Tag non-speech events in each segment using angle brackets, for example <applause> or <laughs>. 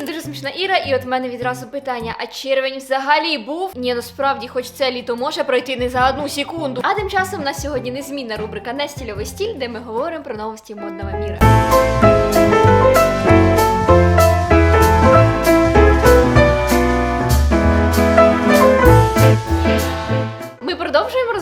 всім дуже смішна Іра, і от мене відразу питання: а червень взагалі був? Ні, ну справді, хоч це літо може пройти не за одну секунду. А тим часом на сьогодні незмінна рубрика Нестільовий стіль, де ми говоримо про новості модного міра.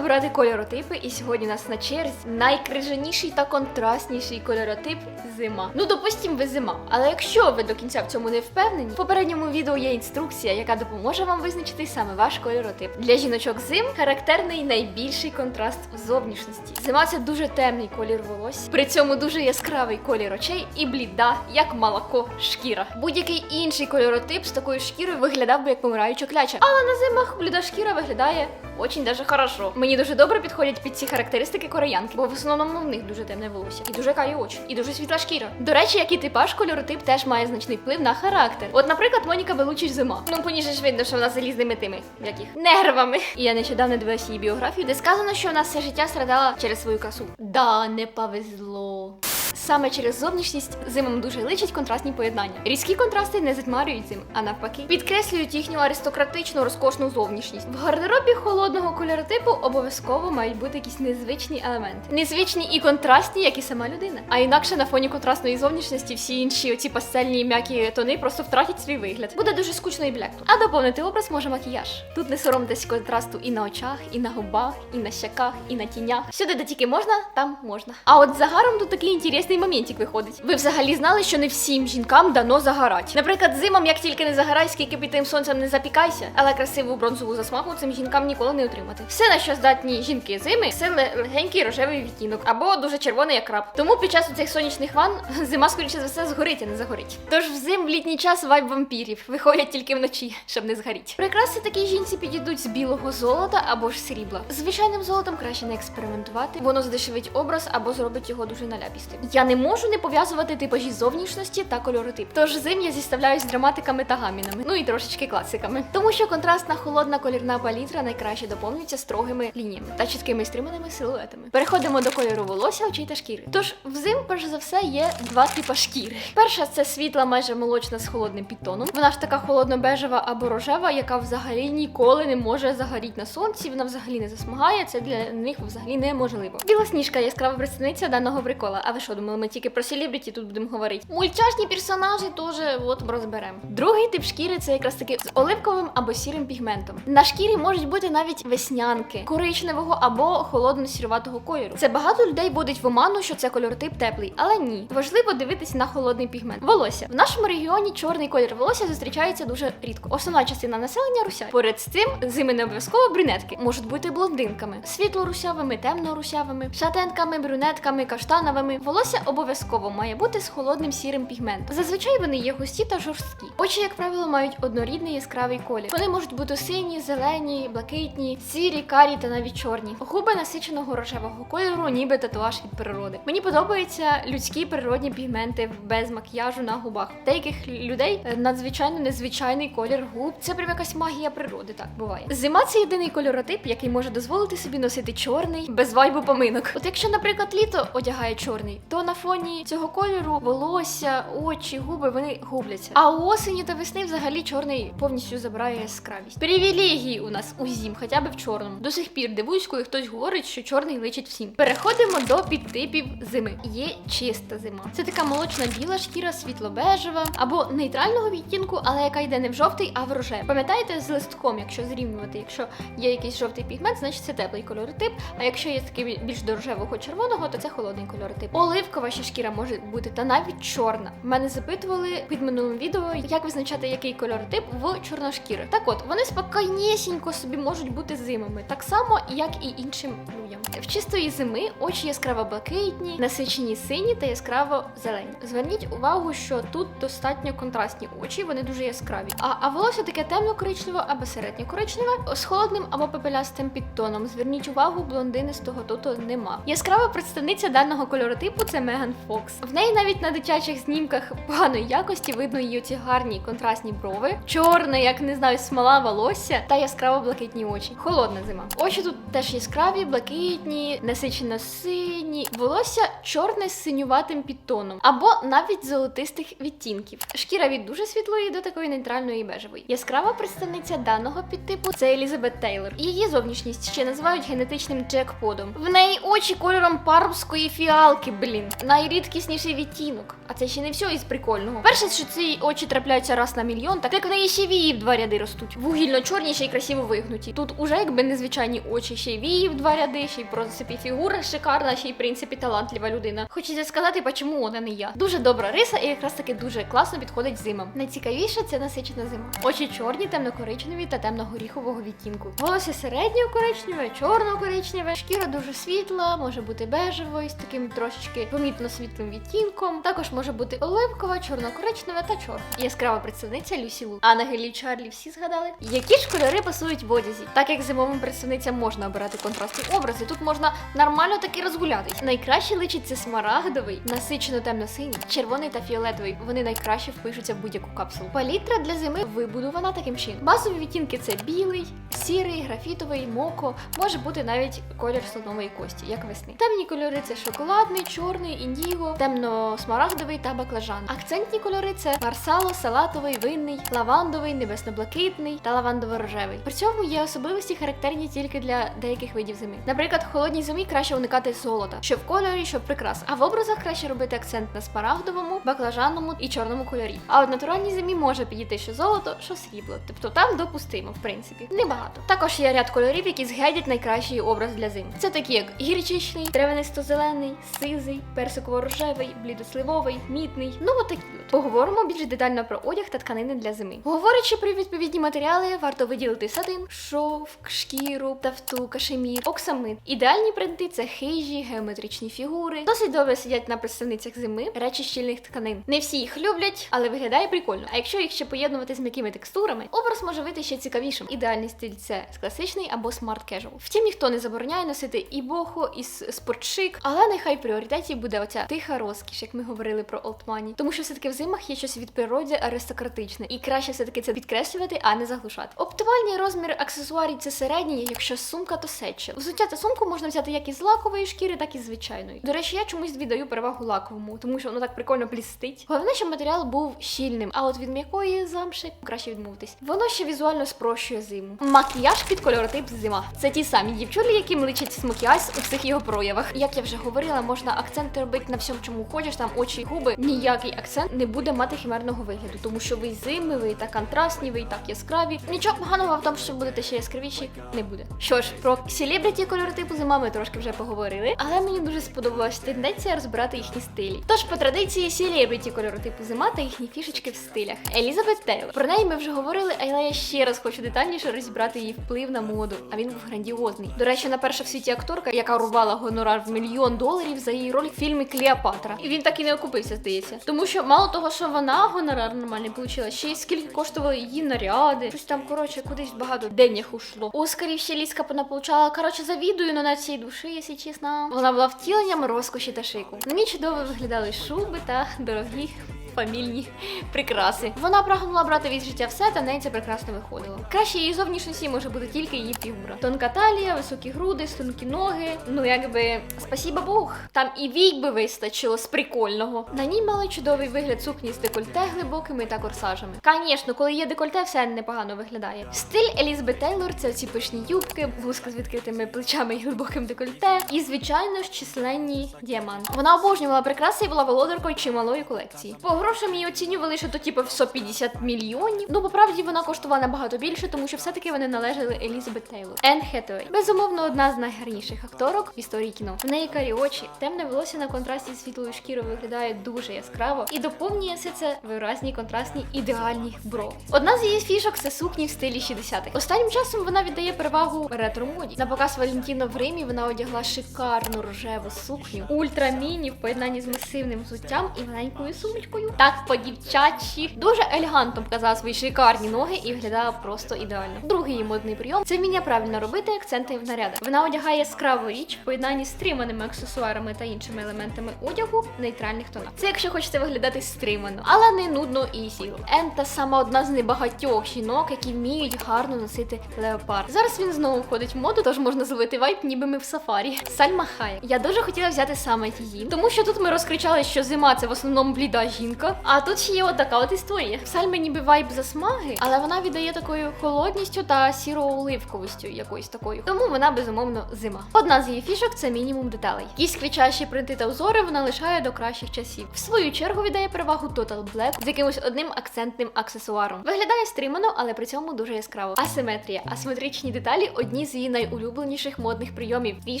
Розбирати кольоротипи, і сьогодні у нас на черзі найкрижаніший та контрастніший кольоротип зима. Ну, допустим, ви зима. Але якщо ви до кінця в цьому не впевнені, в попередньому відео є інструкція, яка допоможе вам визначити саме ваш кольоротип. Для жіночок зим характерний найбільший контраст в зовнішності. Зима це дуже темний колір волосся, при цьому дуже яскравий колір очей і бліда, як молоко, шкіра. Будь-який інший кольоротип з такою шкірою виглядав би як помираюча кляча. Але на зимах бліда шкіра виглядає очень даже хорошо. Мені дуже добре підходять під ці характеристики кореянки, бо в основному в них дуже темне волосся, і дуже карі очі, і дуже світла шкіра. До речі, як і типаж, кольоротип теж має значний вплив на характер. От, наприклад, Моніка Белучич зима. Ну, по ній же ж видно, що вона залізними тими яких нервами. І я нещодавно дивилася її біографію, де сказано, що вона все життя страдала через свою красу. Да, не повезло. Саме через зовнішність зимам дуже личать контрастні поєднання. Різкі контрасти не затьмарюють зим, а навпаки, підкреслюють їхню аристократичну розкошну зовнішність. В гардеробі холодного кольоротипу обов'язково мають бути якісь незвичні елементи. Незвичні і контрастні, як і сама людина. А інакше на фоні контрастної зовнішності всі інші оці пастельні м'які тони просто втратять свій вигляд. Буде дуже скучно і блекло. А доповнити образ може макіяж. Тут не соромтесь контрасту і на очах, і на губах, і на щаках, і на тінях. Всюди, де тільки можна, там можна. А от загаром тут такий інтересний моментик виходить. Ви взагалі знали, що не всім жінкам дано загорати. Наприклад, зимом, як тільки не загорай, скільки під тим сонцем не запікайся, але красиву бронзову засмагу цим жінкам ніколи не отримати. Все, на що здатні жінки зими, це легенький рожевий відтінок або дуже червоний як краб. Тому під час цих сонячних ван <laughs> зима, скоріше за все, згорить, а не загорить. Тож взим в літній час вайб вампірів виходять тільки вночі, щоб не згоріть. Прикраси такій жінці підійдуть з білого золота або ж срібла. Звичайним золотом краще не експериментувати, воно здешевить образ або зробить його дуже наляпістим. Я не можу не пов'язувати типажі зовнішності та кольоротип. Тож зим я зіставляю з драматиками та гамінами, ну і трошечки класиками. Тому що контрастна холодна колірна палітра найкраще доповнюється строгими лініями та чіткими стриманими силуетами. Переходимо до кольору волосся, очей та шкіри. Тож взим, перш за все, є два типи шкіри. Перша це світла, майже молочна з холодним підтоном. Вона ж така холодно-бежева або рожева, яка взагалі ніколи не може загоріти на сонці. Вона взагалі не засмагає. Це для них взагалі неможливо. Білосніжка яскрава представниця даного прикола. А ви що думали, ми тільки про селебріті тут будемо говорити? Мультяшні персонажі теж от розберемо. Другий тип шкіри це якраз таки з оливковим або сірим пігментом. На шкірі можуть бути навіть веснянки, коричневого або холодно-сіруватого кольору. Це багато людей вводить в оману, що це кольоротип теплий, але ні. Важливо дивитись на холодний пігмент. Волосся в нашому регіоні чорний колір волосся зустрічається дуже рідко. Основна частина населення русяє. Поряд з цим зими не обов'язково брюнетки можуть бути блондинками, світло-русявими, темно-русявими, шатенками, брюнетками, каштановими. Волосся обов'язково має бути з холодним сірим пігментом. Зазвичай вони є густі та жорсткі. Очі, як правило, мають однорідний яскравий колір. Вони можуть бути сині, зелені, блакитні, сірі, карі та навіть чорні. Губи насиченого рожевого кольору, ніби татуаж від природи. Мені подобаються людські природні пігменти без макіяжу на губах. Деяких людей е, надзвичайно незвичайний колір губ. Це прям якась магія природи. Так буває. Зима це єдиний кольоротип, який може дозволити собі носити чорний без вайбу поминок. От якщо, наприклад, літо одягає чорний, то на фоні цього кольору волосся, очі, губи вони губляться. А у осені та весни взагалі чорний повністю забирає яскравість. Привілегії у нас у зім, хоча б в чорному. До сих пір дивуюсь, коли хтось говорить, що чорний личить всім. Переходимо до підтипів зими. Є чиста зима. Це така молочна біла шкіра, світло-бежева або нейтрального відтінку, але яка йде не в жовтий, а в рожевий. Пам'ятаєте з листком, якщо зрівнювати, якщо є якийсь жовтий пігмент, значить це теплий кольоротип. А якщо є такий більш до рожевого червоного, то це холодний кольоротип. Оливкова ще шкіра може бути, та навіть чорна. Мене запитували під минулим відео, як визначати який кольоротип в чорношкірих. Так от, вони спокійнісінько собі можуть бути зимами, так само, як і іншим людям. В чистої зими очі яскраво блакитні, насичені сині та яскраво зелені. Зверніть увагу, що тут достатньо контрастні очі, вони дуже яскраві. А, а волосся таке темно-коричневе або середньо-коричневе з холодним або пепелястим підтоном. Зверніть увагу, блондинистого тут нема. Яскрава представниця даного кольоротипу це Меган Фокс. В неї навіть на дитячих знімках поганої якості видно її ці гарні контрастні брови, чорне, як не знаю, смола волосся та яскраво блакитні очі. Холодна зима. Очі тут теж яскраві, блакитні, блакитні, насичено сині, волосся чорне з синюватим підтоном, або навіть золотистих відтінків. Шкіра від дуже світлої до такої нейтральної бежевої. Яскрава представниця даного підтипу це Елізабет Тейлор. Її зовнішність ще називають генетичним джекподом. В неї очі кольором парубської фіалки, блін. Найрідкісніший відтінок. А це ще не все із прикольного. Перше, що ці очі трапляються раз на мільйон, так як в неї ще вії в два ряди ростуть. Вугільно чорні ще й красиво вигнуті. Тут уже якби незвичайні очі, ще й вії в два ряди, ще в принципі фігура шикарна, ще й в принципі талантлива людина. Хочеться сказати, чому вона не я. Дуже добра риса і якраз таки дуже класно підходить зимам. Найцікавіше це насичена зима. Очі чорні, темно-коричневі та темно-горіхового відтінку. Волосся середнього коричневе, чорно-коричневе, шкіра дуже світла, може бути бежевою з таким трошечки помітно світлим відтінком. Також може бути оливкова, чорно-коричнева та чорна. Яскрава представниця Люсі Лу. А на Гелі Чарлі всі згадали? Які ж кольори пасують в одязі? Так як зимовим представницям можна обирати контрастні образи, тут можна нормально таки розгулятись. Найкраще личиться смарагдовий, насичено темно-синій, червоний та фіолетовий. Вони найкраще впишуться в будь-яку капсулу. Палітра для зими вибудована таким чином. Базові відтінки це білий, сірий, графітовий, моко, може бути навіть колір слонової кості, як весни. Темні кольори це шоколадний, чорний, індіго, темно-смарагдовий та баклажан. Акцентні кольори це марсало, салатовий, винний, лавандовий, небесно-блакитний та лавандово-рожевий. При цьому є особливості характерні тільки для деяких видів зими. Наприклад, в холодній зимі краще уникати золота, що в кольорі, що в прикрас. А в образах краще робити акцент на смарагдовому, баклажанному і чорному кольорі. А от натуральній зимі може підійти що золото, що срібло. Тобто там допустимо, в принципі, небагато. Також є ряд кольорів, які згедять найкращий образ для зим. Це такі як гірчичний, тревенисто-зелений, сизий, персиково-рожевий, блідосливовий, мітний. Ну от такі от. Поговоримо більш детально про одяг та тканини для зими. Говорячи про відповідні матеріали, варто виділити сатин, шовк, шкіру, тафту, кашемір, оксамит. Ідеальні принти це хижі, геометричні фігури. Досить добре сидять на представницях зими, речі щільних тканин. Не всі їх люблять, але виглядає прикольно. А якщо їх ще поєднувати з м'якими текстурами, образ може вийти ще цікавішим. Ідеальний стиль це класичний або смарт кежуал. Втім, ніхто не забороняє носити і бохо, і спортшик, але нехай в пріоритеті буде оця тиха розкіш, як ми говорили про олдмані. Тому що все-таки в зимах є щось від природи аристократичне, і краще все-таки це підкреслювати, а не заглушати. Оптимальний розмір аксесуарів це середній, якщо сумка, то сетча. Взуття та сумку можна взяти як із лакової шкіри, так і з звичайної. До речі, я чомусь віддаю перевагу лаковому, тому що воно так прикольно блістить. Головне, щоб матеріал був щільним, а от від м'якої замши краще відмовитись. Воно ще візуально спрощує зиму. Макіяж під кольоротип зима. Це ті самі дівчулі, яким личить смокіяж у всіх його проявах. Як я вже говорила, можна акценти робити на всьому, чому хочеш, там очі, губи. Ніякий акцент не буде мати химерного вигляду, тому що ви зими, ви і так контрастні, ви і так яскраві. Нічого поганого в тому, що будете ще яскравіші, не буде. Що ж, про селебріті кольоротипу зима ми трошки вже поговорили, але мені дуже сподобалась тенденція розбирати їхні стилі. Тож по традиції селебріті кольоротипу зима та їхні фішечки в стилях. Елізабет Тейлор. Про неї ми вже говорили, але я ще раз хочу детальніше розібрати її вплив на моду. А він був грандіозний. До речі, на перша в світі акторка, яка рубала гонорар в мільйон доларів за її роль в фільмі Клеопатра. І він так і не окупився, здається. Тому що мало того, що вона гонорар нормальний отримала, ще й скільки коштували її наряди. Щось там, коротше, кудись багато денег ушло. Оскарів ще ліска вона получала. Коротше, завідую на на цій душі, якщо чесно. Вона була втіленням розкоші та шику. На ній чудово виглядали шуби та дорогі фамільні <laughs> прикраси. Вона прагнула брати від життя все, та неї це прекрасно виходило. Краще її зовнішності може бути тільки її фігура. Тонка талія, високі груди, тонкі ноги. Ну якби спасіба Бог. Там і вік би вистачило з прикольного. На ній мали чудовий вигляд сукні з декольте глибокими та корсажами. Звісно, коли є декольте, все непогано виглядає. Стиль Елізабет Тейлор це ці пишні юбки, блузка з відкритими плечами і глибоким декольте, і звичайно ж численні діаманти. Вона обожнювала прикраси і була володаркою чималої колекції. По грошам оцінювали, що то типу в 150 мільйонів. Ну, по правді вона коштувала набагато більше, тому що все-таки вони належали Елізабет Тейлор. Енн Хетуей. Безумовно, одна з найгарніших акторок в історії кіно. В неї карі очі, темне волосся на контрасті з світлою шкірою виглядає дуже яскраво і доповнює все це виразні, контрастні, ідеальні брови. Одна з її фішок це сукні в стилі 60-х. Останнім часом вона віддає перевагу ретро-моді. На показ Валентіно в Римі вона одягла шикарну рожеву сукню, ультраміні в поєднанні з масивним взуттям і маленькою сумочкою. Так по-дівчачі. Дуже елегантно показала свої шикарні ноги і виглядала просто ідеально. Другий її модний прийом це вміння правильно робити акценти в нарядах. Вона одягає яскраву річ в поєднанні з стриманими аксесуарами та іншими елементами одягу в нейтральних тонах. Це якщо хочете виглядати стримано, але не нудно і сіло. Ента саме одна з небагатьох жінок, які вміють гарно носити леопард. Зараз він знову входить в моду, тож можна зловити вайб, ніби ми в сафарі. Сальма Хайек. Я дуже хотіла взяти саме її, тому що тут ми розкричали, що зима це в основному бліда жінка. А тут ще є отака от історія. Сальми ніби вайб засмаги, але вона віддає такою холодністю та сіро-оливковістю якоюсь такою. Тому вона безумовно зима. Одна з її фішок це мінімум деталей. Якісь квічащі принти та узори вона лишає до кращих часів. В свою чергу віддає перевагу Total Black з якимось одним акцентним аксесуаром. Виглядає стримано, але при цьому дуже яскраво. Асиметрія. Асиметричні деталі одні з її найулюбленіших модних прийомів. В її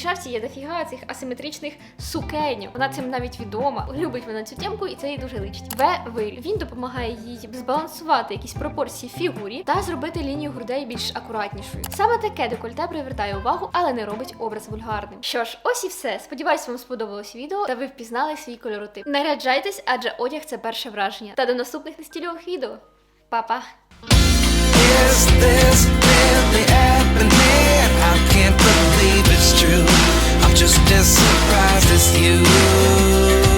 шафці є дофіга цих асиметричних сукенів. Вона цим навіть відома. Любить вона цю темку, і це їй дуже личить. Виріб. Він допомагає їй збалансувати якісь пропорції фігурі та зробити лінію грудей більш акуратнішою. Саме таке декольте привертає увагу, але не робить образ вульгарним. Що ж, ось і все. Сподіваюсь, вам сподобалось відео та ви впізнали свій кольоротип. Наряджайтесь, адже одяг це перше враження. Та до наступних нестільових відео. Па-па! Is this really happening? I can't believe it's true. I'm just as surprised as you.